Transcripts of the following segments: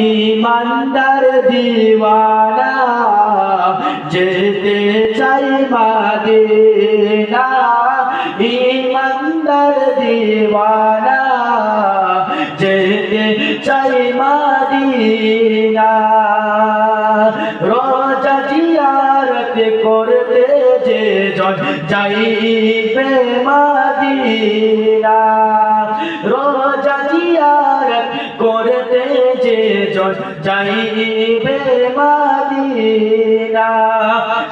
ইমানদার দিওয়ানা যেতে চাই মাদিনা। ইমানদার দিওয়ানা যেতে চাই মাদিনা। রোজা যে জন যাইবে মাদিনা। রোজা করতে যে জন যাইবে মাদিনা।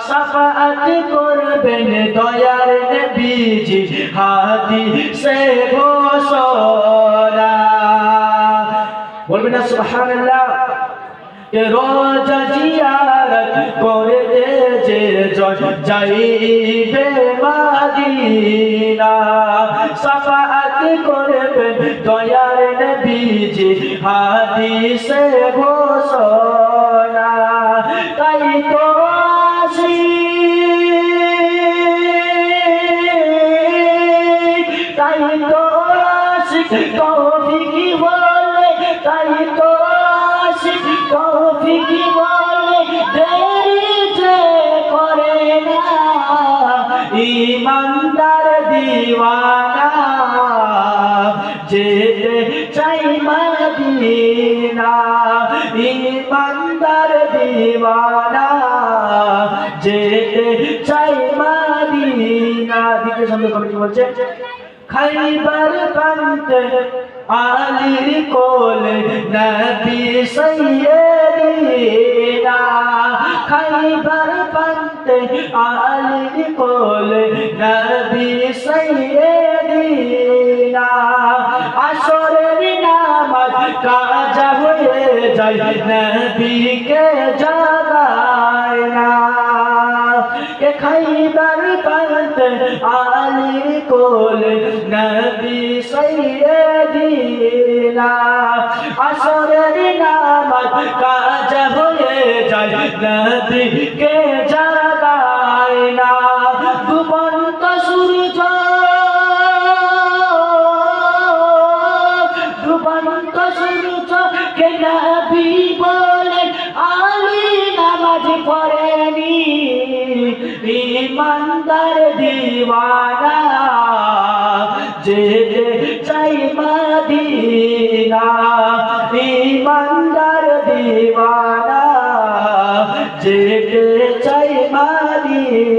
সাফাত করবেন দয়ার নবীজি, হাদি সে ঘোষণা। বলবেন না, সুবহানাল্লাহ। রোজা জিয়ারত জন যাইবে মাদিনা। সাফাত করবেন দয়ার নবীজি, হাদিসে ঘোষণা। তাই তো আসি। তাই তো আসি, তৌফিকি বলে তাই তো আসি, তৌফিকি ইমানদার দিওয়ানা, যেতে চাই মদিনা। ইমানদার দিওয়ানা, যেতে চাই মদিনা। দ্বিতীয় সন্দেহ কমিটি বলছে? খাইবার প্রান্তে আলির কোলে নবী সৈয়দিনা। খাইবার প্রান্তে আলির কোলে নবী সৈয়দিনা আসরের নামাজ কাজা হয়ে যায়, নবীকে জাগায় না। কে খাইবার প্রান্তে আলির কোলে নবী সৈয়দিনা আসরের নামাজ কাজ হয়ে যায়, নবীকে জাগায় ইমানদার দিওয়ানা যে চাই মদিনা ইমানদার দিওয়ানা যে চাই মদিনা।